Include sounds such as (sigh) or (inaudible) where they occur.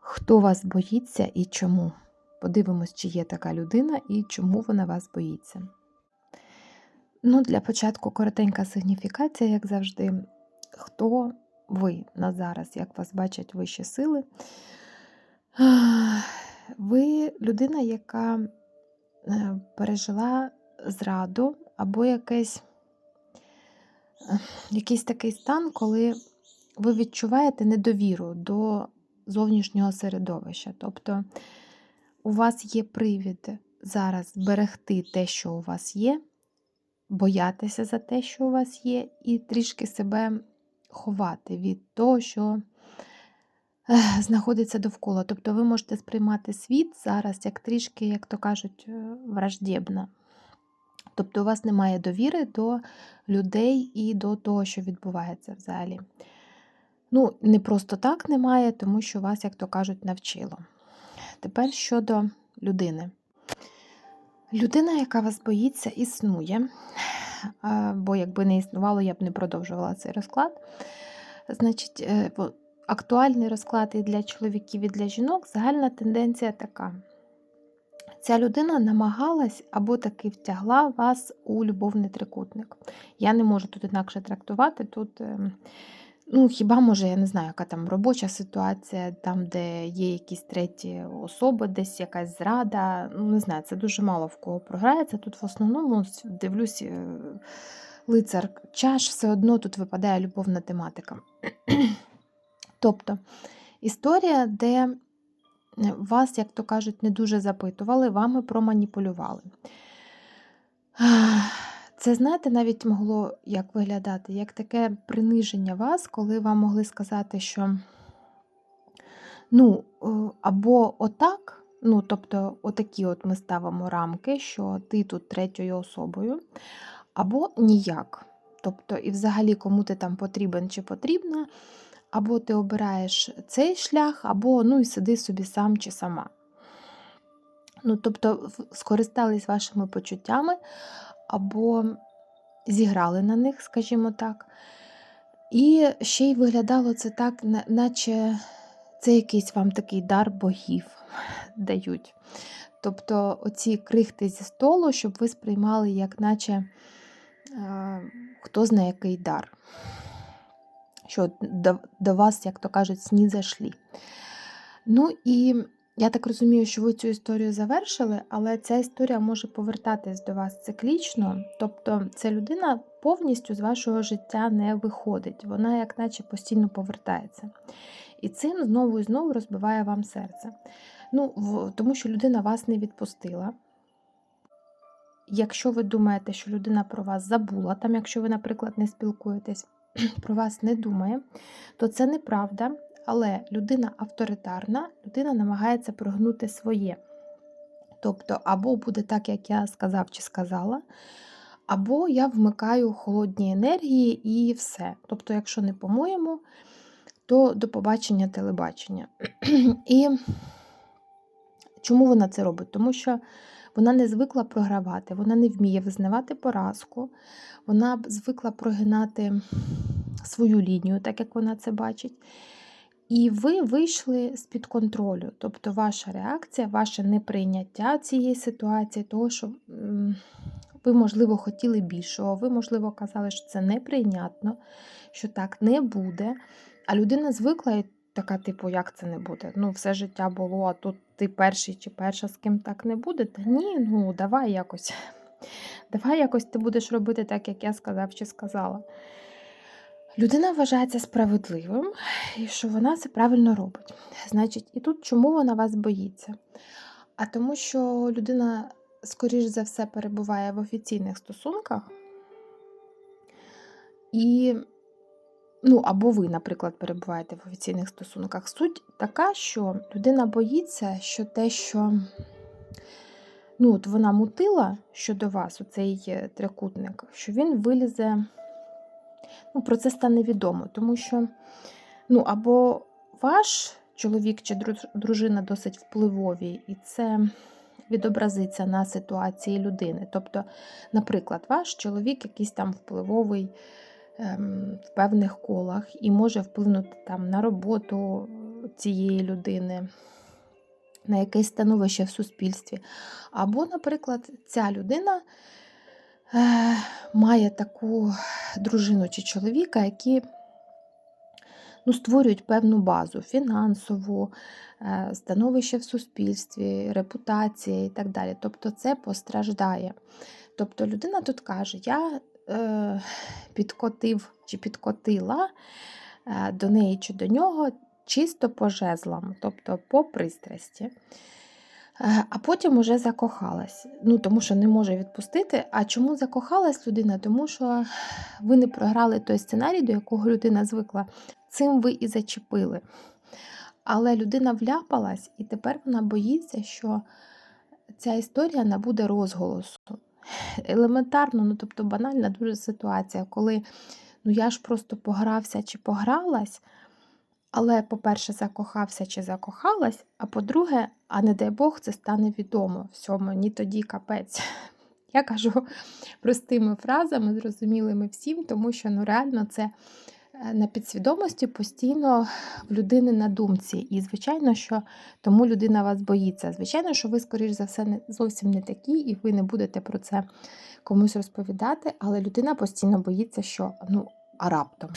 Хто вас боїться і чому? Подивимось, чи є така людина і чому вона вас боїться. Ну, для початку коротенька сигніфікація, як завжди. Хто ви на зараз, як вас бачать вищі сили? Ви людина, яка е, пережила зраду або якесь, е, якийсь такий стан, коли ви відчуваєте недовіру до зовнішнього середовища. Тобто у вас є привід зараз зберегти те, що у вас є, боятися за те, що у вас є, і трішки себе ховати від того, що знаходиться довкола. Тобто ви можете сприймати світ зараз як трішки, як то кажуть, е, враждебно. Тобто у вас немає довіри до людей і до того, що відбувається взагалі. Ну, не просто так немає, тому що вас, як то кажуть, навчило. Тепер щодо людини. Людина, яка вас боїться, існує, бо якби не існувало, я б не продовжувала цей розклад. Значить, е, актуальний розклад і для чоловіків, і для жінок загальна тенденція така. Ця людина намагалась або таки втягла вас у любовний трикутник. Я не можу тут інакше трактувати. Тут, ем, ну, хіба може, я не знаю, яка там робоча ситуація, там, де є якісь треті особи, десь якась зрада. Ну, не знаю, це дуже мало в кого програється. Тут в основному дивлюсь, е, лицар чаш, все одно тут випадає любовна тематика. Тобто історія, де е, вас, як то кажуть, не дуже запитували, вами проманіпулювали. Це, знаєте, навіть могло як виглядати, як таке приниження вас, коли вам могли сказати, що ну, е, або отак, ну, тобто, отакі от ми ставимо рамки, що ти тут третьою особою, або ніяк. Тобто, і взагалі, кому ти там потрібен чи потрібна, або ти обираєш цей шлях, або ну і сиди собі сам чи сама. Ну, тобто, скористались вашими почуттями, або зіграли на них, скажімо так. І ще й виглядало це так, на- наче це якийсь вам такий дар богів (laughs) дають. Тобто оці крихти зі столу, щоб ви сприймали, як наче хто знає який дар. Що до, до вас, як то кажуть, снізашлі. Ну і я так розумію, що ви цю історію завершили, але ця історія може повертатись до вас циклічно. Тобто ця людина повністю з вашого життя не виходить, вона як наче постійно повертається. І цим знову і знову розбиває вам серце. Ну, тому що людина вас не відпустила. Якщо ви думаєте, що людина про вас забула, там, якщо ви, наприклад, не спілкуєтесь, (clears throat) про вас не думає, то це неправда. Але людина авторитарна, людина намагається прогнути своє. Тобто, або буде так, як я сказав чи сказала, або я вмикаю холодні енергії і все. Тобто, якщо не по-моєму, то до побачення телебачення. І чому вона це робить? Тому що вона не звикла програвати, вона не вміє визнавати поразку, вона звикла прогинати свою лінію, так як вона це бачить. І ви вийшли з-під контролю. Тобто ваша реакція, ваше неприйняття цієї ситуації, того, що ви, можливо, хотіли більшого, ви, можливо, казали, що це неприйнятно, що так не буде. А людина звикла і така, типу, як це не буде? Ну, все життя було, а тут ти перший чи перша з ким так не буде. Та ні, ну давай якось. (laughs) Давай якось ти будеш робити так, як я сказав чи сказала. Людина вважається справедливим, і що вона це правильно робить. Значить, і тут чому вона вас боїться? А тому, що людина, скоріш за все, перебуває в офіційних стосунках, і, ну, або ви, наприклад, перебуваєте в офіційних стосунках. Суть така, що людина боїться, що те, що ну, от вона мутила щодо вас, у цей трикутник, що він вилізе ну, про це стане відомо, тому що ну, або ваш чоловік чи дружина досить впливові, і це відобразиться на ситуації людини. Тобто, наприклад, ваш чоловік якийсь там впливовий ем, в певних колах і може вплинути там на роботу цієї людини, на якесь становище в суспільстві. Або, наприклад, ця людина має таку дружину чи чоловіка, які ну, створюють певну базу фінансову, е, становище в суспільстві, репутація і так далі. Тобто це постраждає. Тобто людина тут каже: я е, підкотив чи підкотила е, до неї чи до нього чисто по жезлам, тобто по пристрасті. Е, А потім уже закохалась. Ну, тому що не може відпустити. А чому закохалась людина? Тому що ви не програли той сценарій, до якого людина звикла. Цим ви і зачепили. Але людина вляпалась, і тепер вона боїться, що ця історія набуде розголосу. Елементарно, ну тобто банальна дуже ситуація, коли ну я ж просто погрався чи погралась, але, по-перше, закохався чи закохалась, а по-друге, а не дай Бог, це стане відомо всьому, ні тоді капець. (laughs) Я кажу простими фразами, зрозумілими всім, тому що ну реально це е, на підсвідомості постійно в людини на думці. І, звичайно, що тому людина вас боїться. Звичайно, що ви, скоріш за все, не зовсім не такі, і ви не будете про це комусь розповідати, але людина постійно боїться, що ну, а раптом.